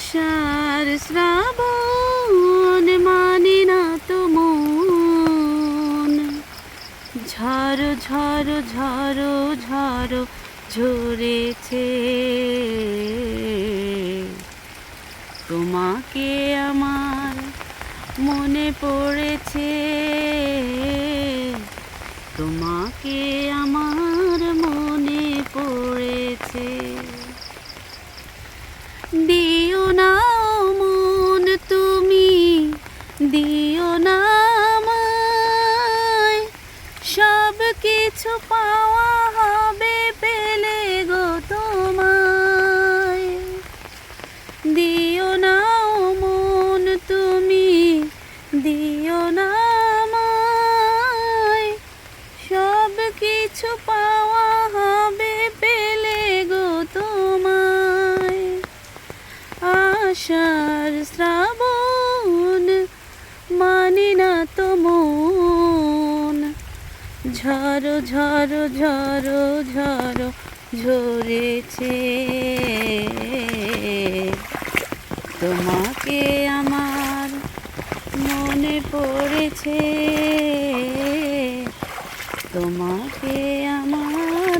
আষাঢ় শ্রাবণ মানে না তো মন। ঝড় ঝড় ঝড় ঝড় ঝরেছে। তোমাকে আমার মনে পড়েছে। তোমাকে দিও না সব কিছু পাওয়া হবে পেলে গো তোমায়। দিও না মন তুমি, দিও না সব কিছু পাওয়া হবে পেলে গো তোমায়। আষাঢ় ঝড় ঝড় ঝড় ঝড় ঝরেছে। তোমাকে আমার মনে পড়েছে। তোমাকে আমার